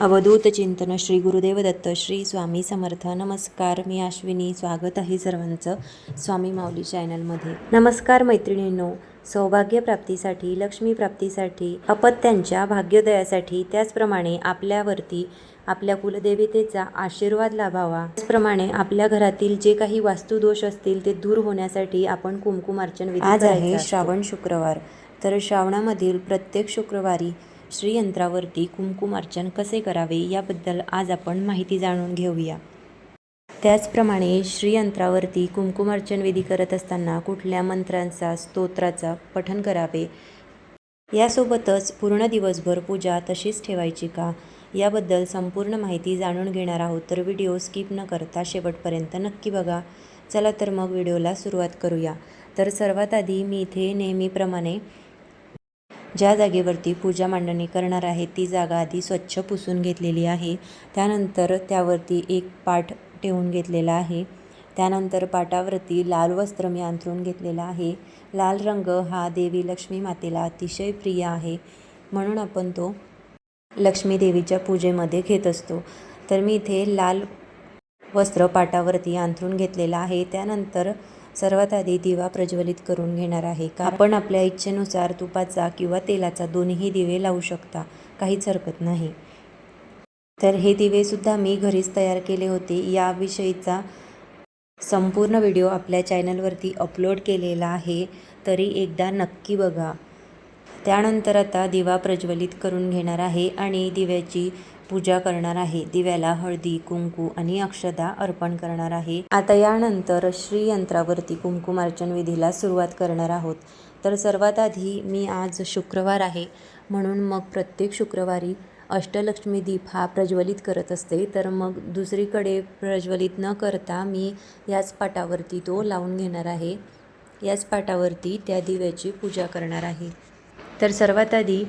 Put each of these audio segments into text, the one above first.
अवधूत चिंतन श्री गुरुदेव दत्त श्री स्वामी समर्थ. नमस्कार मी अश्विनी. स्वागत आहे सर्वांचं स्वामी माऊली चॅनलमध्ये. नमस्कार मैत्रिणींनो सौभाग्य प्राप्तीसाठी लक्ष्मी प्राप्तीसाठी अपत्यांच्या भाग्योदयासाठी त्याचप्रमाणे आपल्यावरती आपल्या कुलदेवतेचा आशीर्वाद लाभावा. त्याचप्रमाणे आपल्या घरातील जे काही वास्तुदोष असतील ते दूर होण्यासाठी आपण कुंकुमार्चन विधी आज आहे श्रावण शुक्रवार. तर श्रावणामधील प्रत्येक शुक्रवारी श्रीयंत्रावरती कुंकुमार्चन कसे करावे याबद्दल आज आपण माहिती जाणून घेऊया. त्याचप्रमाणे श्रीयंत्रावरती कुंकुमार्चन विधी करत असताना कुठल्या मंत्रांचा स्तोत्राचा पठन करावे? यासोबतच पूर्ण दिवसभर पूजा तशीच ठेवायची का? याबद्दल संपूर्ण माहिती जाणून घेणार आहोत तर व्हिडिओ स्किप न करता शेवटपर्यंत नक्की बघा. चला तर मग व्हिडिओला सुरुवात करूया. तर सर्वात आधी मी इथे नेहमीप्रमाणे ज्या जागेवरती पूजा मांडणी करणार आहे ती जागा आधी स्वच्छ पुसून घेतलेली आहे. त्यानंतर त्यावरती एक पाठ ठेवून घेतलेला आहे. त्यानंतर पाटावरती लाल वस्त्र मी अंथरून घेतलेला आहे. लाल रंग हा देवी लक्ष्मी मातेला अतिशय प्रिय आहे. म्हणून आपण तो लक्ष्मी देवीच्या पूजेमध्ये घेत असतो. तर मी इथे लाल वस्त्र पाटावरती अंथरून घेतलेलं आहे. त्यानंतर सर्वात आधी दिवा प्रज्वलित करून घेणार आहे. का आपण आपल्या इच्छेनुसार तुपाचा किंवा तेलाचा दोन्ही दिवे लावू शकता. काहीच हरकत नाही. तर हे दिवेसुद्धा मी घरीच तयार केले होते. याविषयीचा संपूर्ण व्हिडिओ आपल्या चॅनलवरती अपलोड केलेला आहे. तरी एकदा नक्की बघा. त्यानंतर आता दिवा प्रज्वलित करून घेणार आहे आणि दिव्याची पूजा करणार आहे. दिव्याला हळदी कुंकू आणि अक्षदा अर्पण करणार आहे. आता यानंतर श्रीयंत्रावरती कुंकुमार्चन विधीला सुरुवात करणार आहोत. तर सर्वात आधी मी आज शुक्रवार आहे. म्हणून मग प्रत्येक शुक्रवारी अष्टलक्ष्मी दीप हा प्रज्वलित करत असते. तर मग दुसरीकडे प्रज्वलित न करता मी याच पाटावरती तो लावून घेणार आहे. याच पाटावरती त्या दिव्याची पूजा करणार आहे. तर सर्वात आधी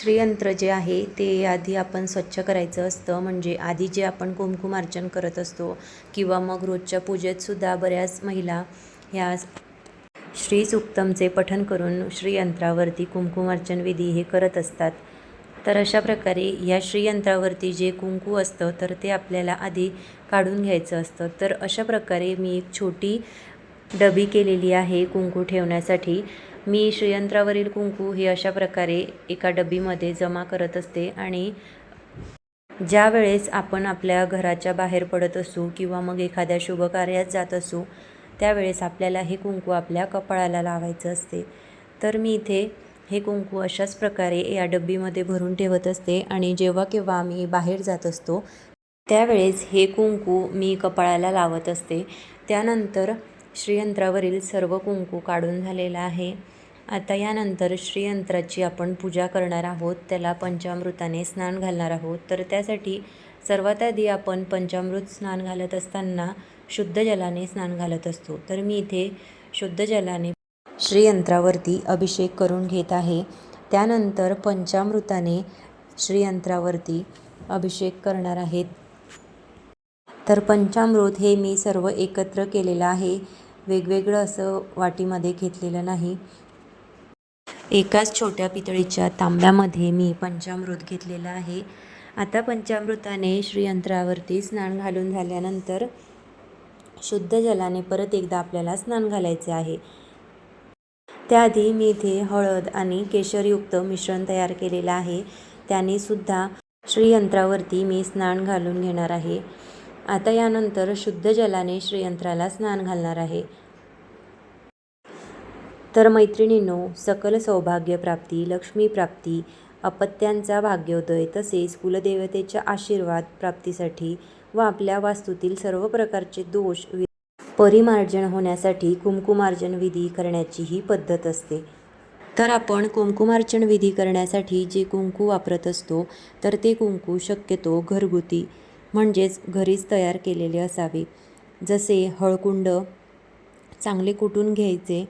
श्रीयंत्र जे आहे ते आधी आपण स्वच्छ करायचं असतं. म्हणजे आधी जे आपण कुंकुमार्चन करत असतो किंवा मग रोजच्या पूजेतसुद्धा बऱ्याच महिला ह्या श्री सुक्तमचे पठन करून श्रीयंत्रावरती कुंकुमार्चन विधी हे करत असतात. तर अशा प्रकारे या श्रीयंत्रावरती जे कुंकू असतं तर ते आपल्याला आधी काढून घ्यायचं असतं. तर अशा प्रकारे मी एक छोटी डबी केलेली आहे कुंकू ठेवण्यासाठी. मी श्रीयंत्रावरील कुंकू हे अशा प्रकारे एका डबीमध्ये जमा करत असते आणि ज्या वेळेस आपण आपल्या घराच्या बाहेर पडत असू किंवा मग एखाद्या शुभकार्यात जात असू त्यावेळेस आपल्याला हे कुंकू आपल्या कपाळाला लावायचं असते. तर मी इथे हे कुंकू अशाच प्रकारे या डब्बीमध्ये भरून ठेवत असते आणि जेव्हा केव्हा मी बाहेर जात असतो त्यावेळेस हे कुंकू मी कपाळाला लावत असते. त्यानंतर श्रीयंत्रावरील सर्व कुंकू काढून झालेला आहे. आता यानंतर श्रीयंत्राची आपण पूजा करणार आहोत. त्याला पंचामृताने स्नान घालणार आहोत. तर त्यासाठी सर्वात आधी आपण पंचामृत स्नान घालत असताना शुद्ध जलाने स्नान घालत असतो. तर मी इथे शुद्ध जलाने श्रीयंत्रावरती अभिषेक करून घेत आहे. त्यानंतर पंचामृताने श्रीयंत्रावरती अभिषेक करणार आहेत. तर पंचामृत हे मी सर्व एकत्र केलेलं आहे. वेगवेगळं असं वाटीमध्ये घेतलेलं नाही. एकाच छोट्या पितळीच्या तांब्यामध्ये मी पंचामृत घेतलेलं आहे. आता पंचामृताने श्रीयंत्रावरती स्नान घालून झाल्यानंतर शुद्ध जलाने परत एकदा आपल्याला स्नान घालायचे आहे. त्याआधी मी इथे हळद आणि केशरयुक्त मिश्रण तयार केलेलं आहे. त्याने सुद्धा श्रीयंत्रावरती मी स्नान घालून घेणार आहे. आता यानंतर शुद्ध जलाने श्रीयंत्राला स्नान घालणार आहे. तर मैत्रिणींनो सकल सौभाग्यप्राप्ती लक्ष्मीप्राप्ती अपत्यांचा भाग्योदय तसेच कुलदेवतेच्या आशीर्वाद प्राप्तीसाठी व आपल्या वास्तूतील सर्व प्रकारचे दोष परिमार्जन होण्यासाठी कुंकुमार्जन विधी करण्याची ही पद्धत असते. तर आपण कुंकुमार्चन विधी करण्यासाठी जे कुंकू वापरत असतो तर ते कुंकू शक्यतो घरगुती म्हणजेच घरीच तयार केलेले असावे. जसे हळकुंड चांगले कुटून घ्यायचे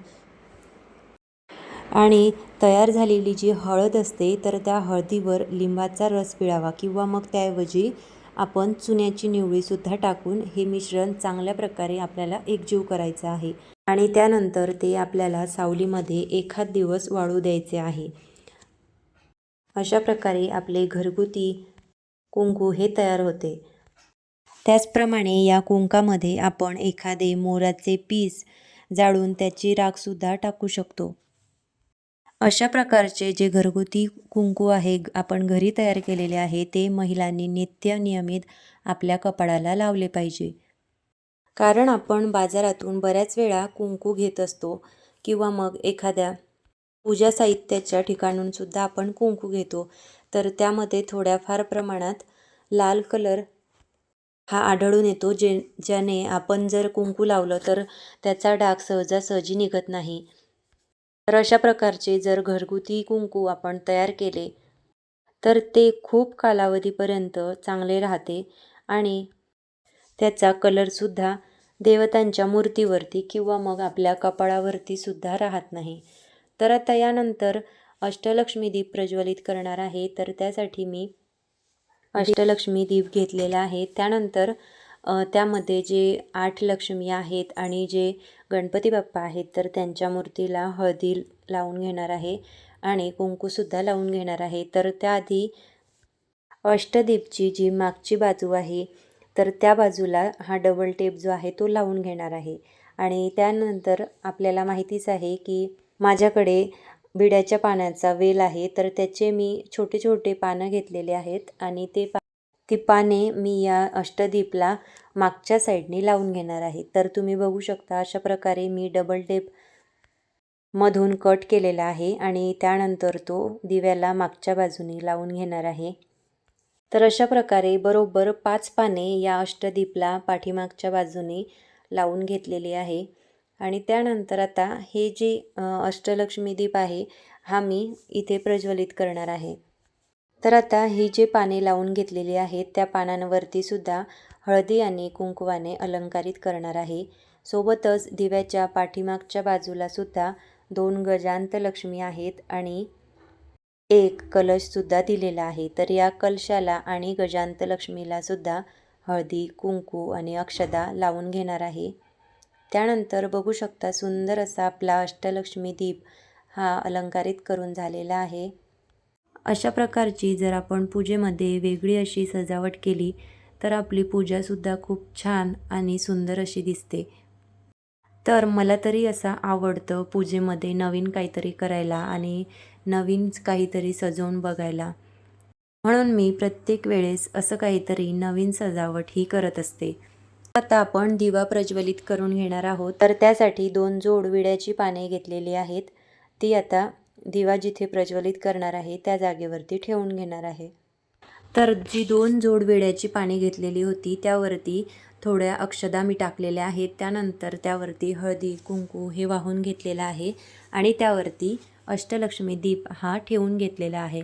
आणि तयार झालेली जी हळद असते तर त्या हळदीवर लिंबाचा रस पिळावा किंवा मग त्याऐवजी आपण चुन्याची निवळीसुद्धा टाकून हे मिश्रण चांगल्या प्रकारे आपल्याला एकजीव करायचं आहे. आणि त्यानंतर ते आपल्याला सावलीमध्ये एखाद दिवस वाळू द्यायचे आहे. अशा प्रकारे आपले घरगुती कुंकू हे तयार होते. त्याचप्रमाणे या कुंकामध्ये आपण एखादे मोराचे पीस जाळून त्याची राखसुद्धा टाकू शकतो. अशा प्रकारचे जे घरगुती कुंकू आहे आपण घरी तयार केलेले आहे ते महिलांनी नित्य नियमित आपल्या कपाळाला लावले पाहिजे. कारण आपण बाजारातून बऱ्याच वेळा कुंकू घेत असतो किंवा मग एखाद्या पूजा साहित्याच्या ठिकाणूनसुद्धा आपण कुंकू घेतो तर त्यामध्ये थोड्याफार प्रमाणात लाल कलर हा आढळून येतो जे ज्याने आपण जर कुंकू लावलं तर त्याचा डाग सहजासहजी निघत नाही. तर अशा प्रकारचे जर घरगुती कुंकू आपण तयार केले तर ते खूप कालावधीपर्यंत चांगले राहते आणि त्याचा कलरसुद्धा देवतांच्या मूर्तीवरती किंवा मग आपल्या कपाळावरती सुद्धा राहत नाही. तर आता यानंतर अष्टलक्ष्मी दीप प्रज्वलित करणार आहे. तर त्यासाठी मी अष्टलक्ष्मी दीप घेतलेला आहे. त्यानंतर त्यामध्ये जे आठ लक्ष्मी आहेत आणि जे गणपती बाप्पा आहेत तर त्यांच्या मूर्तीला हळदी लावून घेणार आहे आणि कुंकूसुद्धा लावून घेणार आहे. तर त्याआधी अष्टदीपची जी मागची बाजू आहे तर त्या बाजूला हा डबल टेप जो आहे तो लावून घेणार आहे. आणि त्यानंतर आपल्याला माहितीच आहे की माझ्याकडे बिड्याच्या पानाचा वेल आहे तर त्याचे मी छोटे छोटे पानं घेतलेले आहेत आणि ते पा ती पाने मी या अष्टदीपला मागच्या साईडने लावून घेणार आहे. तर तुम्ही बघू शकता अशा प्रकारे मी डबल टेप मधून कट केलेला आहे आणि त्यानंतर तो दिव्याला मागच्या बाजूने लावून घेणार आहे. तर अशा प्रकारे बरोबर पाच पाने या अष्टदीपला पाठीमागच्या बाजूने लावून घेतलेली आहे. आणि त्यानंतर आता हे जे अष्टलक्ष्मी दीप आहे हा मी इथे प्रज्वलित करणार आहे. तर आता ही जे पाने लावून घेतलेली आहेत त्या पानांवरती सुद्धा हळदी आणि कुंकवाने अलंकारित करणार आहे. सोबतच दिव्याच्या पाठीमागच्या बाजूला सुद्धा दोन गजांत लक्ष्मी आहेत आणि एक कलशसुद्धा दिलेला आहे. तर या कलशाला आणि गजांत लक्ष्मीला सुद्धा हळदी कुंकू आणि अक्षदा लावून घेणार आहे. त्यानंतर बघू शकता सुंदर असा आपला अष्टलक्ष्मी दीप हा अलंकारित करून झालेला आहे. अशा प्रकारची जर आपण पूजेमध्ये वेगळी अशी सजावट केली तर आपली पूजासुद्धा खूप छान आणि सुंदर अशी दिसते. तर मला तरी असं आवडतं पूजेमध्ये नवीन काहीतरी करायला आणि नवीन काहीतरी सजवून बघायला. म्हणून मी प्रत्येक वेळेस असं काहीतरी नवीन सजावट ही करत असते. आता आपण दिवा प्रज्वलित करून घेणार आहोत. तर त्यासाठी दोन जोड विड्याची पाने घेतलेली आहेत. ती आता दिवा जिथे प्रज्वलित करणार आहे त्या जागेवरती ठेवून घेणार आहे. तर जी दोन जोड वेड्याची पाने घेतलेली होती त्यावरती थोड्या अक्षदा मी टाकलेल्या आहेत. त्यानंतर त्यावरती हळदी कुंकू हे वाहून घेतलेलं आहे आणि त्यावरती अष्टलक्ष्मी दीप हा ठेवून घेतलेला आहे.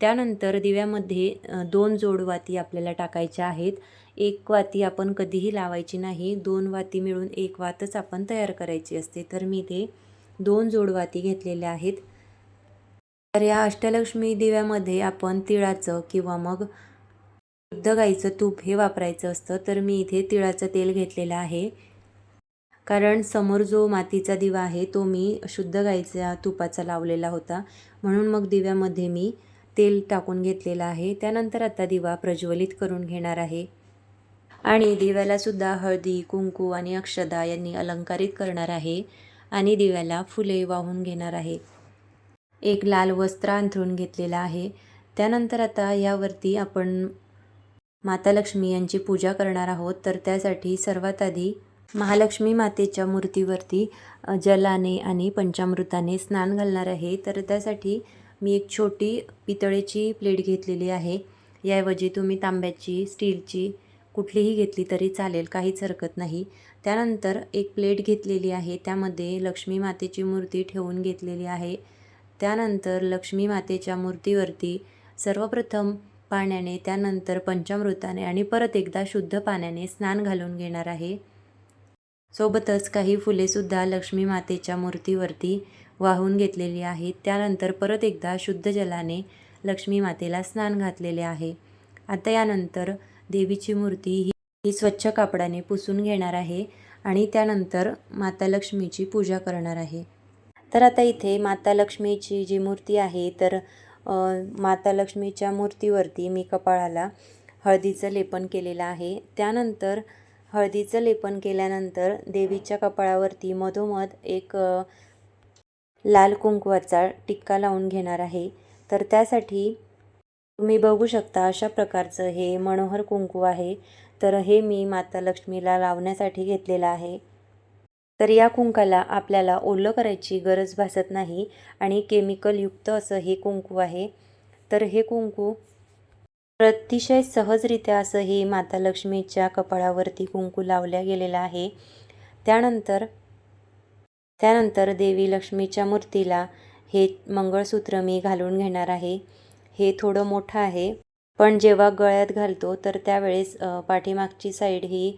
त्यानंतर दिव्यामध्ये दोन जोड वाती आपल्याला टाकायच्या आहेत. एक वाती आपण कधीही लावायची नाही. दोन वाती मिळून एक वातच आपण तयार करायची असते. तर मी ते दोन जोड वाती घेतलेल्या आहेत. तर या अष्टलक्ष्मी दिव्यामध्ये आपण तिळाचं किंवा मग शुद्ध गाईचं तूप हे वापरायचं असतं तर मी इथे तिळाचं तेल घेतलेलं आहे. कारण समोर जो मातीचा दिवा आहे तो मी शुद्ध गाईच्या तुपाचा लावलेला होता. म्हणून मग दिव्यामध्ये मी तेल टाकून घेतलेलं आहे. त्यानंतर आता दिवा प्रज्वलित करून घेणार आहे. आणि दिव्यालासुद्धा हळदी कुंकू आणि अक्षदा यांनी अलंकारित करणार आहे. आणि दिव्याला फुले वाहून घेणार आहे. एक लाल वस्त्र अंथरून घेतलेलं आहे. त्यानंतर आता यावरती आपण माता लक्ष्मी यांची पूजा करणार आहोत. तर त्यासाठी सर्वात आधी महालक्ष्मी मातेच्या मूर्तीवरती जलाने आणि पंचामृताने स्नान घालणार आहे. तर त्यासाठी मी एक छोटी पितळेची प्लेट घेतलेली आहे. याऐवजी तुम्ही तांब्याची स्टीलची कुठलीही घेतली तरी चालेल काहीच हरकत नाही. त्यानंतर एक प्लेट घेतलेली आहे. त्यामध्ये लक्ष्मी मातेची मूर्ती ठेवून घेतलेली आहे. त्यानंतर लक्ष्मी मातेच्या मूर्तीवरती सर्वप्रथम पाण्याने त्यानंतर पंचामृताने आणि परत एकदा शुद्ध पाण्याने स्नान घालून घेणार आहे. सोबतच काही फुलेसुद्धा लक्ष्मी मातेच्या मूर्तीवरती वाहून घेतलेली आहेत. त्यानंतर परत एकदा शुद्ध जलाने लक्ष्मी मातेला स्नान घातलेले आहे. आता यानंतर देवीची मूर्ती ही ही स्वच्छ कापडाने पुसून घेणार आहे आणि त्यानंतर माता लक्ष्मीची पूजा करणार आहे. तर आता इथे माता लक्ष्मीची जी मूर्ती आहे तर माता लक्ष्मीच्या मूर्तीवरती मी कपाळाला हळदीचं लेपन केलेलं आहे. त्यानंतर हळदीचं लेपन केल्यानंतर देवीच्या कपाळावरती मधोमध एक लाल कुंकवाचा टिक्का लावून घेणार आहे. तर त्यासाठी तुम्ही बघू शकता अशा प्रकारचं हे मनोहर कुंकू आहे. तर हे मी माता लक्ष्मीला लावण्यासाठी घेतलेलं आहे. तर या कुंकाला आपल्याला ओलं करायची गरज भासत नाही आणि केमिकलयुक्त असं हे कुंकू आहे. तर हे कुंकू अतिशय सहजरित्या असं हे माता लक्ष्मीच्या कपाळावरती कुंकू लावल्या गेलेलं आहे. त्यानंतर त्यानंतर देवी लक्ष्मीच्या मूर्तीला हे मंगळसूत्र मी घालून घेणार आहे. हे थोडं मोठं आहे पण जेव्हा गळ्यात घालतो तर त्यावेळेस पाठीमागची साईड ही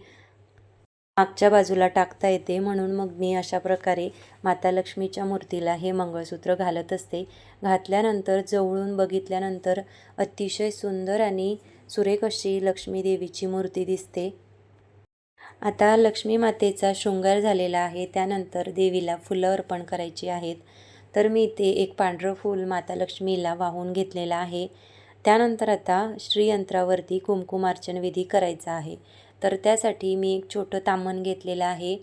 मागच्या बाजूला टाकता येते. म्हणून मग मी अशा प्रकारे माता लक्ष्मीच्या मूर्तीला हे मंगळसूत्र घालत असते. घातल्यानंतर जवळून बघितल्यानंतर अतिशय सुंदर आणि सुरेख अशी लक्ष्मी देवीची मूर्ती दिसते. आता लक्ष्मी मातेचा शृंगार झालेला आहे. त्यानंतर देवीला फुलं अर्पण करायची आहेत. तर मी इथे एक पांढरं फूल माता लक्ष्मीला वाहून घेतलेलं आहे. त्यानंतर आता श्रीयंत्रावरती कुमकुमार्चन विधी करायचा आहे. तर त्यासाठी मी एक छोटं तामण घेतलेलं आहे.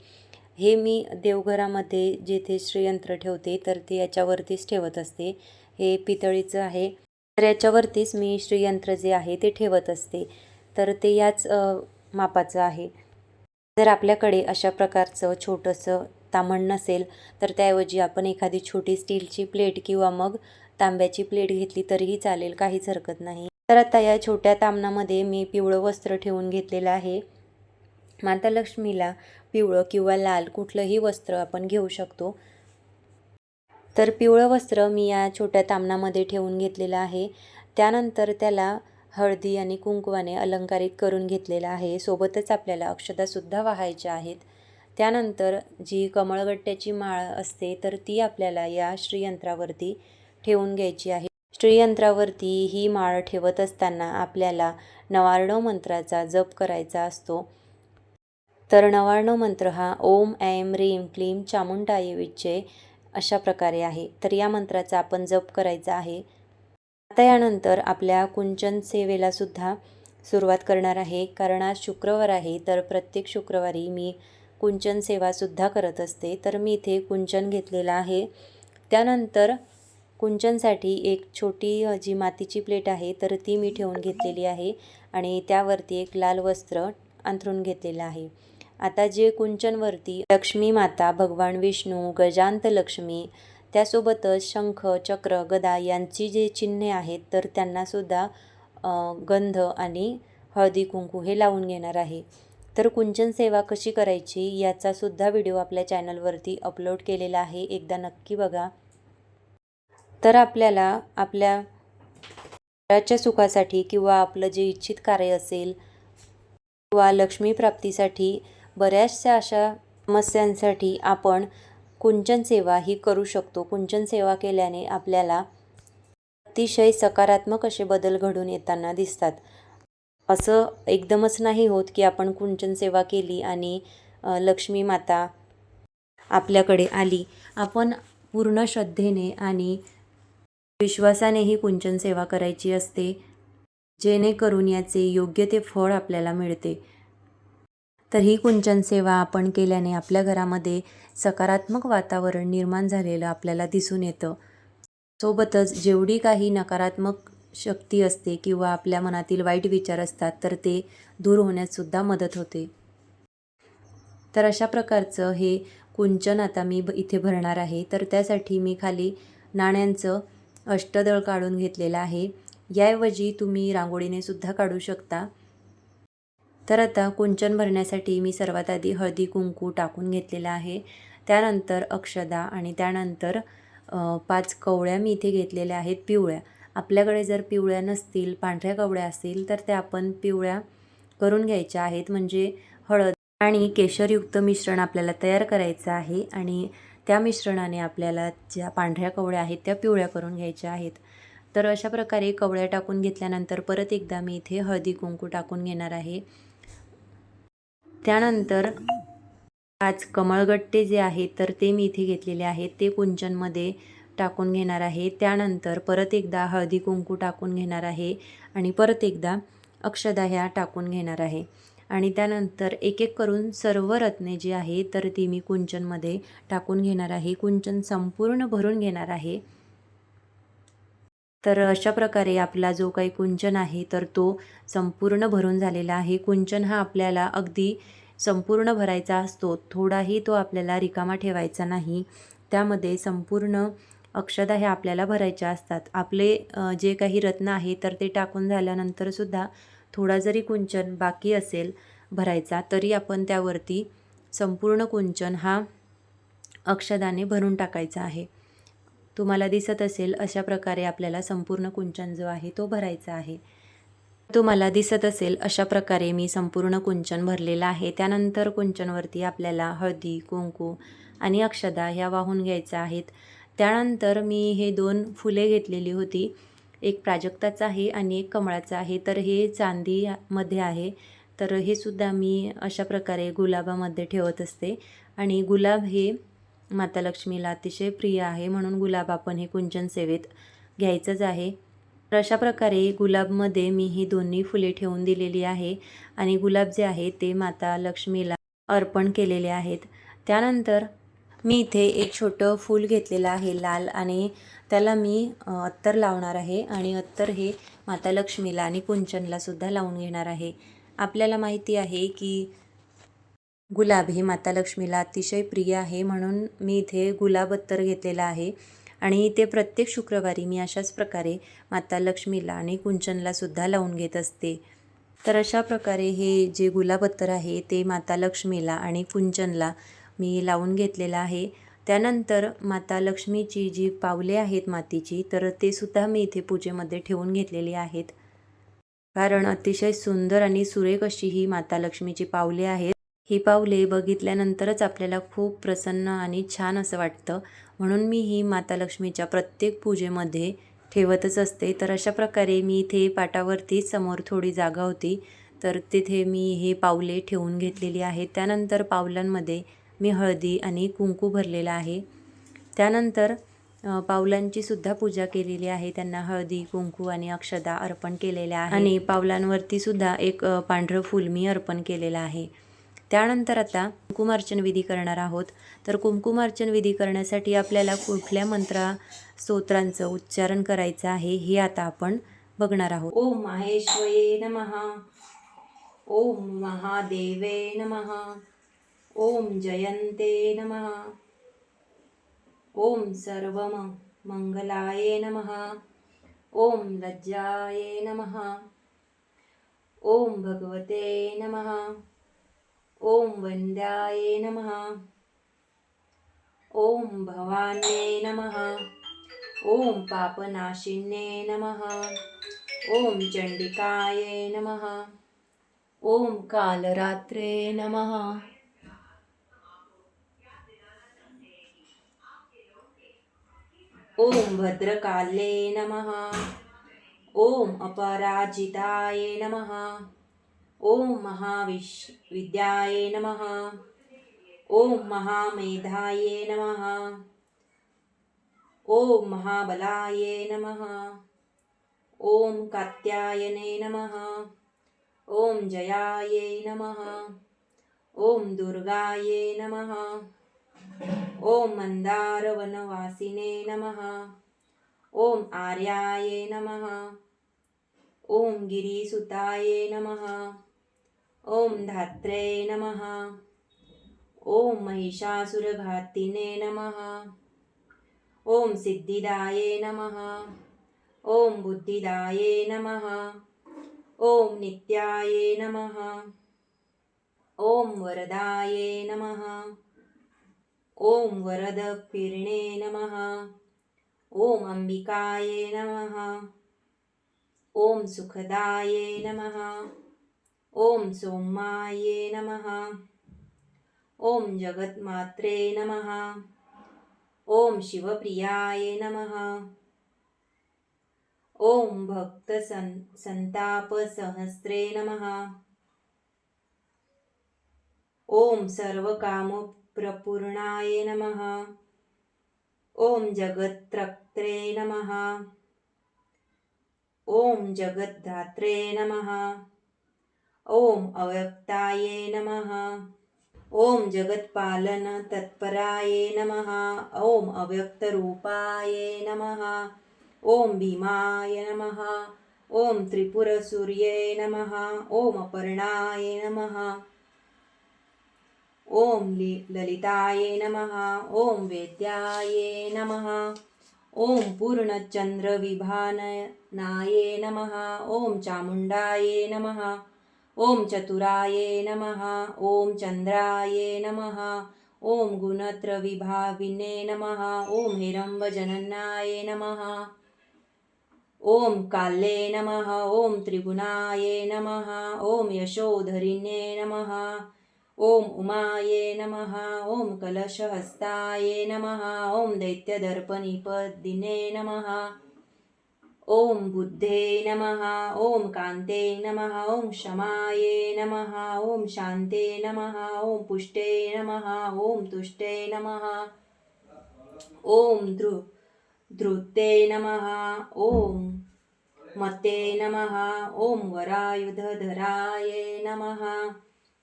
हे मी देवघरामध्ये जेथे श्रीयंत्र ठेवते तर ते याच्यावरतीच ठेवत असते. हे पितळीचं आहे. तर याच्यावरतीच मी श्रीयंत्र जे आहे ते ठेवत असते. तर ते याच मापाचं आहे. जर आपल्याकडे अशा प्रकारचं छोटंसं तामण नसेल तर त्याऐवजी आपण एखादी छोटी स्टीलची प्लेट किंवा मग तांब्याची प्लेट घेतली तरीही चालेल काहीच हरकत नाही. तर आता या छोट्या तामणामध्ये मी पिवळं वस्त्र ठेवून घेतलेलं आहे. माता लक्ष्मीला पिवळं किंवा लाल कुठलंही वस्त्र आपण घेऊ शकतो. तर पिवळं वस्त्र मी या छोट्या तामणामध्ये ठेवून घेतलेलं आहे. त्यानंतर त्याला हळदी आणि कुंकवाने अलंकारित करून घेतलेलं आहे. सोबतच आपल्याला अक्षतासुद्धा वाहायच्या आहेत. त्यानंतर जी कमळगट्ट्याची माळ असते तर ती आपल्याला या श्रीयंत्रावरती ठेवून घ्यायची आहे. श्रीयंत्रावरती ही माळ ठेवत असताना आपल्याला नवार्णव मंत्राचा जप करायचा असतो. तर नवार्णव मंत्र हा ओम ऐम रीम क्लीम चामुंडाय विच्चे अशा प्रकारे आहे. तर या मंत्राचा आपण जप करायचा आहे. आता यानंतर आपल्या कुंचन सेवेला सुद्धा सुरुवात करणार आहे. कारण आज शुक्रवार आहे तर प्रत्येक शुक्रवारी मी कुंचन सेवासुद्धा करत असते. तर मी इथे कुंचन घेतलेलं आहे. त्यानंतर कुंचनसाठी एक छोटी जी मातीची प्लेट आहे तर ती मी ठेवून घेतलेली आहे आणि त्यावरती एक लाल वस्त्र अंथरून घेतलेलं आहे. आता जे कुंचनवरती लक्ष्मी माता भगवान विष्णू गजांत लक्ष्मी त्यासोबतच शंख चक्र गदा यांची जे चिन्हे आहेत तर त्यांनासुद्धा गंध आणि हळदी कुंकू हे लावून घेणार आहे. तर कुंचन सेवा कशी करायची याचासुद्धा व्हिडिओ आपल्या चॅनलवरती अपलोड केलेला आहे. एकदा नक्की बघा. तर आपल्याला आपल्या घराच्या सुखासाठी किंवा आपलं जे इच्छित कार्य असेल किंवा लक्ष्मी प्राप्तीसाठी बऱ्याचशा अशा समस्यांसाठी आपण कुंचन सेवा ही करू शकतो. कुंचन सेवा केल्याने आपल्याला अतिशय सकारात्मक असे बदल घडून येताना दिसतात. असं एकदमच नाही होत की आपण कुंचन सेवा केली आणि लक्ष्मी माता आपल्याकडे आली. आपण पूर्ण श्रद्धेने आणि विश्वासाने ही कुंचन सेवा करायची असते जेणेकरून याचे योग्य ते फळ आपल्याला मिळते. तर ही कुंचन सेवा आपण केल्याने आपल्या घरामध्ये सकारात्मक वातावरण निर्माण झालेलं आपल्याला दिसून येतं. सोबतच जेवढी काही नकारात्मक शक्ती असते किंवा आपल्या मनातील वाईट विचार असतात तर ते दूर होण्याससुद्धा मदत होते. तर अशा प्रकारचं हे कुंचन आता मी इथे भरणार आहे. तर त्यासाठी मी खाली नाण्यांचं अष्टदळ काढून घेतलेलं आहे. याऐवजी तुम्ही रांगोळीने सुद्धा काढू शकता. तर आता कुंचन भरण्यासाठी मी सर्वात आधी हळदी कुंकू टाकून घेतलेला आहे. त्यानंतर अक्षदा आणि त्यानंतर पाच कवळ्या मी इथे घेतलेल्या आहेत पिवळ्या. आपल्याकडे जर पिवळ्या नसतील पांढऱ्या कवळ्या असतील तर त्या आपण पिवळ्या करून घ्यायच्या आहेत. म्हणजे हळद आणि केशरयुक्त मिश्रण आपल्याला तयार करायचं आहे आणि त्या मिश्रणाने आपल्याला ज्या पांढऱ्या कवळ्या आहेत त्या पिवळ्या करून घ्यायच्या आहेत. तर अशा प्रकारे कवळ्या टाकून घेतल्यानंतर परत एकदा मी इथे हळदी कुंकू टाकून घेणार आहे. त्यानंतर आज कमळगट्टे जे आहेत तर ते मी इथे घेतलेले आहेत. ते कुंचनमध्ये टाकून घेणार आहे. त्यानंतर परत एकदा हळदी कुंकू टाकून घेणार आहे आणि परत एकदा अक्षदा ह्या टाकून घेणार आहे. आणि त्यानंतर एक एक करून सर्व रत्ने जी आहे तर ती मी कुंचनमध्ये टाकून घेणार आहे. कुंचन संपूर्ण भरून घेणार आहे. तर अशा प्रकारे आपला जो काही कुंचन आहे तर तो संपूर्ण भरून झालेला आहे. कुंचन हा आपल्याला अगदी संपूर्ण भरायचा असतो. थोडाही तो आपल्याला रिकामा ठेवायचा नाही. त्यामध्ये संपूर्ण अक्षदा ह्या आपल्याला भरायच्या असतात. आपले जे काही रत्न आहे तर ते टाकून झाल्यानंतरसुद्धा थोडा जरी कुंचन बाकी असेल भरायचा तरी आपण त्यावरती संपूर्ण कुंचन हा अक्षदाने भरून टाकायचा आहे. तुम्हाला दिसत असेल अशा प्रकारे आपल्याला संपूर्ण कुंचन जो आहे तो भरायचा आहे. तुम्हाला दिसत असेल अशा प्रकारे मी संपूर्ण कुंचन भरलेलं आहे. त्यानंतर कुंचनवरती आपल्याला हळदी कुंकू आणि अक्षदा ह्या वाहून घ्यायच्या आहेत. त्यानंतर मी हे दोन फुले घेतलेली होती. एक प्राजक्ताचा आहे आणि एक कमळाचा आहे. तर हे चांदीमध्ये आहे. तर हे सुद्धा मी अशा प्रकारे गुलाबामध्ये ठेवत असते. आणि गुलाब हे माता लक्ष्मीला अतिशय प्रिय आहे. म्हणून गुलाब आपण हे कुंचन सेवेत घ्यायचंच आहे. तर अशा प्रकारे गुलाबमध्ये मी ही दोन्ही फुले ठेवून दिलेली आहे. आणि गुलाब जे आहे ते माता लक्ष्मीला अर्पण केलेले आहेत. त्यानंतर मी इथे एक छोटं फूल घेतलेलं आहे लाल आणि त्याला मी अत्तर लावणार आहे आणि अत्तर हे माता लक्ष्मीला आणि कुंचनला सुद्धा लावून घेणार आहे. आपल्याला माहिती आहे की गुलाब हे माता लक्ष्मीला अतिशय प्रिय आहे म्हणून मी इथे गुलाब अत्तर घेतलेलं आहे आणि ते प्रत्येक शुक्रवारी मी अशाच प्रकारे माता लक्ष्मीला आणि कुंचनला सुद्धा लावून घेत असते. तर अशा प्रकारे हे जे गुलाब अत्तर आहे ते माता लक्ष्मीला आणि कुंचनला मी लावून घेतलेलं आहे. त्यानंतर माता लक्ष्मीची जी पावले आहेत मातीची तर ते सुद्धा मी इथे पूजेमध्ये ठेवून घेतलेली आहेत. कारण अतिशय सुंदर आणि सुरेख अशी ही माता लक्ष्मीची पावले आहेत. ही पावले बघितल्यानंतरच आपल्याला खूप प्रसन्न आणि छान असं वाटतं. म्हणून मी ही माता लक्ष्मीच्या प्रत्येक पूजेमध्ये ठेवतच असते. तर अशा प्रकारे मी इथे पाटावरती समोर थोडी जागा होती. तर तिथे मी हे पावले ठेवून घेतलेली आहेत. त्यानंतर पावलांमध्ये मी हळदी आणि कुंकू भरलेलं आहे. त्यानंतर पावलांची सुद्धा पूजा केलेली आहे. त्यांना हळदी कुंकू आणि अक्षदा अर्पण केलेल्या आहे आणि पावलांवरती सुद्धा एक पांढरं फूल मी अर्पण केलेलं आहे. त्यानंतर आता कुंकुमार्चन विधी करणार आहोत. तर कुंकुमार्चन विधी करण्यासाठी आपल्याला कुठल्या मंत्रा स्तोत्रांचं उच्चारण करायचं आहे हे आता आपण बघणार आहोत. ओम माहेश्वये नमः. ओम महादेवे नमः. ओम जयन्ते नमः। ओम सर्वम मंगलाय नमः। ओम लज्जाये नमः। ओम भगवते नमः। ओम वन्द्याय नमः। ओम भवान्ये नमः। ओम पापनाशिन्ये नमः। ओम चण्डिकाय नमः। ओम कालरात्रे नमः। ओम भद्रकाले नमः। ओम अपराजिताय नमः। ओम महाविश विद्याय नमः। ओम महामेधाय नमः। ओम महाबलाय नमः। ओम कात्यायने नमः। ओम जयाय नमः। ओम दुर्गाय नमः। ॐ मन्दारवनवासिने नमः। ॐ आर्याय नमः। ॐ गिरिसुताय नमः। ॐ धात्रे नमः। ॐ महिषासुरघातिने नमः। ॐ सिद्धिदाय नमः। ॐ बुद्धिदाये नमः। ॐ नित्याये नमः। ॐ वरदाये नमः। ओम वरदपीर्णे नमः। ओम अंबिकाये नमः। ओम सुखदाये नमः। ओम सोमाये नमः। ओम जगत्मात्रे नमः। ओम शिवप्रियाय नमः। ओम भक्तसन् सन्तापसहस्रे नमः। ओम प्रपूर्णाय नमः। ॐ जगत्त्रक्त्रे नमः। ॐ जगद्धात्रे नमः। ॐ अव्यक्ताये नमः। ॐ जगत्पालन तत्पराय नमः। ॐ अव्यक्तरूपाये नमः। ॐ भीमाय नमः। ॐ त्रिपुरसूर्ये नमः। ॐ अपर्णाय नमः। ॐ लि ललिताये नमः ॐ वेद्याये नमः ॐ पूर्णचन्द्रविभाननाय नमः ॐ चामुण्डाये नमः ॐ चतुराये नमः ॐ चन्द्राय नमः ॐ गुणत्रविभाविने नमः ॐ हिरम्बजननाय नमः ॐ काले नमः ॐ त्रिगुणाये नमः ॐ यशोधरिणे नमः ॐ उमाये नमः ओम कलशहस्ताये नमः ॐ दैत्यदर्पनिपदिने नमः। ॐ बुद्धे नमः ओम कांते नमः ओम क्षमाये नमः ॐ शान्ते नमः ओम पुष्टे नमः ओम तुष्टे नमः। ॐ ध्रु धृते नमः ॐ मते नमः ॐ वरायुधधराय नमः।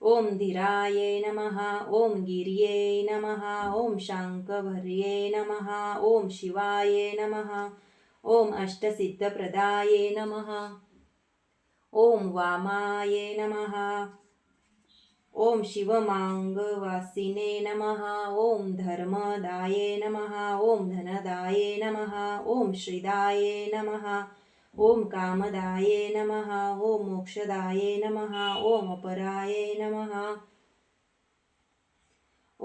ॐ धीराये नमः ॐ गिर्ये नमः ॐ शाङ्कभर्ये नमः ॐ शिवाये नमः ॐ अष्टसिद्धप्रदाये नमः ॐ वामाये नमः ॐ शिवमाङ्गवासिने नमः ॐ धर्मदाये नमः ॐ धनदाये नमः ॐ श्रीदाये नमः ॐ कामदाये नमः ॐ मोक्षदाये नमः ॐ अपराये नमः।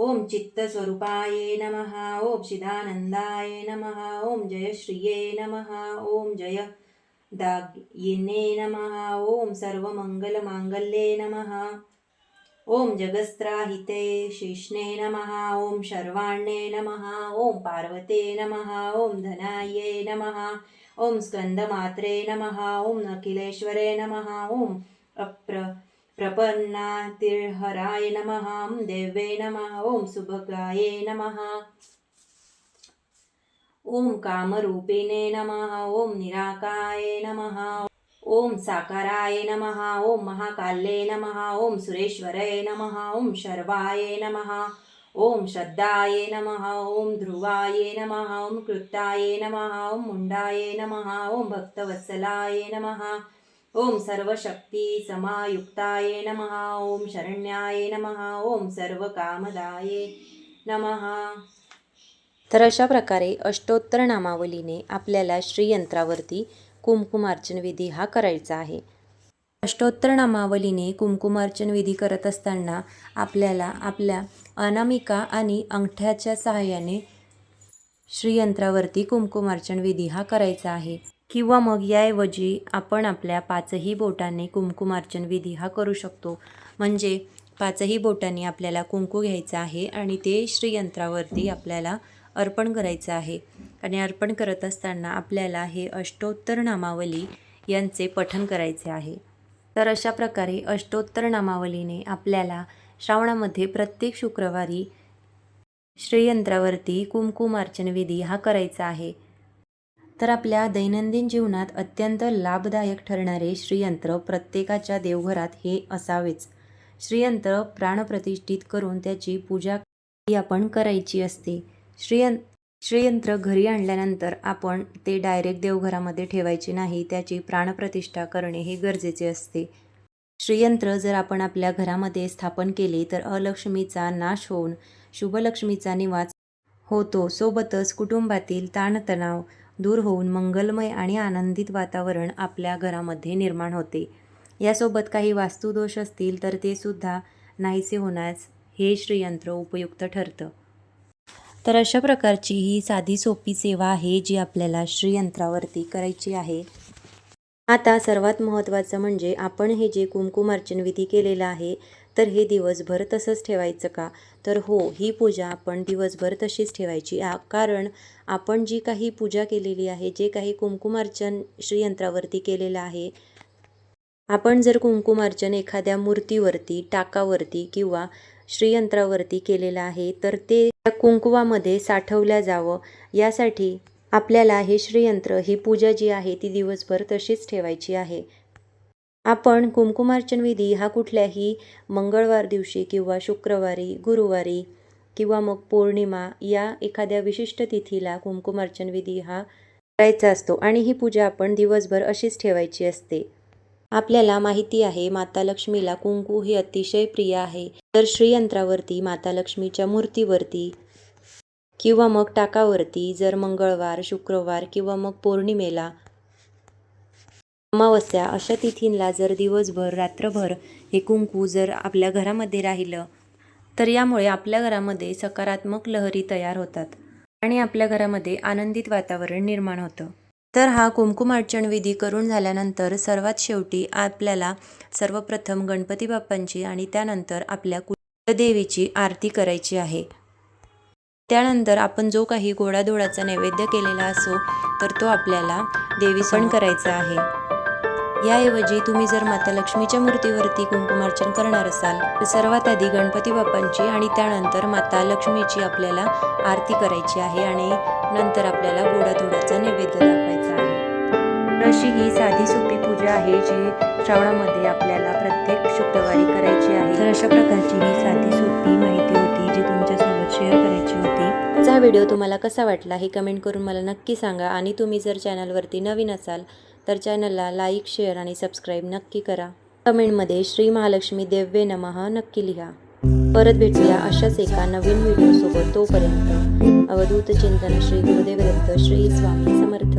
ॐ चित्तस्वरूपाये नमः ॐ चिदानन्दाय नमः ॐ जयश्रिये नमः ॐ जय दायिने नमः ॐ सर्वमङ्गलमाङ्गल्ये नमः। ॐ जगस्त्राहिते शिष्णे नमः ॐ शर्वाण्ये नमः ॐ पार्वते नमः ॐ धनाये नमः ॐ स्कन्दमात्रे नमः ॐ अखिलेश्वरे नमः ॐ अप्र प्रपन्नातिर्हराय नमः ॐ देव्ये नमः ॐ सुभगाय नमः। ॐ कामरूपिणे नमः ॐ निराकाय नमः ॐ साकाराय नमः ॐ महाकाल्ये नमः ॐ सुरेश्वराय नमः ॐ शर्वाय नमः। ॐ श्रद्धाये नमः ॐ ध्रुवाय नमः ॐ कृत्ताये नमः ॐ मुण्डाये नमः ॐ भक्तवत्सलाय नमः ॐ सर्वशक्तिसमायुक्ताय नमः ॐ शरण्याय नमः ॐ सर्वकामदाये नमः। तर अशा प्रकारे अष्टोत्तर नामावलीने आपल्याला श्रीयंत्रावरती कुमकुमार्चन विधी हा करायचा आहे. अष्टोत्तर नामावलीने कुमकुमार्चन विधी करत असताना आपल्याला आपल्या अनामिका आणि अंगठ्याच्या सहाय्याने श्रीयंत्रावरती कुंकुमार्चन विधी हा करायचा आहे. किंवा मग याऐवजी आपण आपल्या पाचही बोटांनी कुंकुमार्चन विधी हा करू शकतो. म्हणजे पाचही बोटांनी आपल्याला कुंकू घ्यायचं आहे आणि ते श्रीयंत्रावरती आपल्याला अर्पण करायचं आहे. आणि अर्पण करत असताना आपल्याला हे अष्टोत्तर नामावली यांचे पठन करायचे आहे. तर अशा प्रकारे अष्टोत्तर नामावलीने आपल्याला श्रावणामध्ये प्रत्येक शुक्रवारी श्रीयंत्रावरती कुमकुम विधी हा करायचा आहे. तर आपल्या दैनंदिन जीवनात अत्यंत लाभदायक ठरणारे श्रीयंत्र प्रत्येकाच्या देवघरात हे असावेच. श्रीयंत्र प्राणप्रतिष्ठित करून त्याची पूजा ही आपण करायची असते. श्रीयं श्रीयंत्र घरी आणल्यानंतर आपण ते डायरेक्ट देवघरामध्ये ठेवायचे नाही त्याची प्राणप्रतिष्ठा करणे हे गरजेचे असते. श्रीयंत्र जर आपण आपल्या घरामध्ये स्थापन केले तर अलक्ष्मीचा नाश होऊन शुभलक्ष्मीचा निवास होतो. सोबतच कुटुंबातील ताणतणाव दूर होऊन मंगलमय आणि आनंदित वातावरण आपल्या घरामध्ये निर्माण होते. यासोबत काही वास्तुदोष असतील तर ते सुद्धा नाहीसे होण्यास हे श्रीयंत्र उपयुक्त ठरतं. तर अशा प्रकारची ही साधी सोपी सेवा आहे जी आपल्याला श्रीयंत्रावरती करायची आहे. आता सर्वात महत्त्वाचं म्हणजे आपण हे जे कुंकुमार्चन विधी केलेलं आहे तर हे दिवसभर तसंच ठेवायचं का? तर हो ही पूजा आपण दिवसभर तशीच ठेवायची. आ कारण आपण जी काही पूजा केलेली आहे जे काही कुंकुमार्चन श्रीयंत्रावरती केलेलं आहे आपण जर कुंकुमार्चन एखाद्या मूर्तीवरती टाकावरती किंवा श्रीयंत्रावरती केलेलं आहे तर ते त्या कुंकुवामध्ये साठवल्या जावं. यासाठी आपल्याला हे श्रीयंत्र ही पूजा जी आहे ती दिवसभर तशीच ठेवायची आहे. आपण कुंकुमार्चन विधी हा कुठल्याही मंगळवार दिवशी किंवा शुक्रवारी गुरुवारी किंवा मग पौर्णिमा या एखाद्या विशिष्ट तिथीला कुंकुमार्चन विधी हा करायचा असतो आणि ही पूजा आपण दिवसभर अशीच ठेवायची असते. आपल्याला माहिती आहे माता लक्ष्मीला कुंकू ही अतिशय प्रिय आहे. तर श्रीयंत्रावरती माता लक्ष्मीच्या मूर्तीवरती किंवा मग टाकावरती जर मंगळवार शुक्रवार किंवा मग पौर्णिमेला. अमावस्या अशा तिथींला जर दिवसभर रात्रभर हे कुंकू जर आपल्या घरामध्ये राहिलं तर यामुळे आपल्या घरामध्ये सकारात्मक लहरी तयार होतात आणि आपल्या घरामध्ये आनंदित वातावरण निर्माण होतं. तर हा कुंकुमार्चन विधी करून झाल्यानंतर सर्वात शेवटी आपल्याला सर्वप्रथम गणपती बाप्पांची आणि त्यानंतर आपल्या कुलदेवीची आरती करायची आहे. त्यानंतर आपण जो काही गोडाधोडाचा नैवेद्य केलेला असो तर तो आपल्याला देवीसण करायचा आहे. याऐवजी तुम्ही जर माता लक्ष्मीच्या मूर्तीवरती कुंकुमार्चन करणार असाल तर सर्वात आधी गणपती बाप्पांची आणि त्यानंतर माता लक्ष्मीची आपल्याला आरती करायची आहे आणि नंतर आपल्याला गोडाधोडाचा नैवेद्य दाखवायचा आहे. अशी ही साधी सोपी पूजा आहे जी श्रावणामध्ये आपल्याला प्रत्येक शुक्रवारी करायची आहे. तर अशा प्रकारची ही साधी सोपी माहिती होती जी तुमच्यासोबत शेअर करायची होती. माझा व्हिडिओ तुम्हाला कसा वाटला हे कमेंट करून मला नक्की सांगा आणि तुम्ही जर चॅनलवरती नवीन असाल तर चॅनलला लाईक शेअर आणि सबस्क्राईब नक्की करा. कमेंटमध्ये श्री महालक्ष्मी देव्ये नमः नक्की लिहा. परत भेटूया अशाच एका नवीन व्हिडिओसोबत तोपर्यंत अवधूत चिंतन श्री गुरुदेवदत्त श्री स्वामी समर्थ.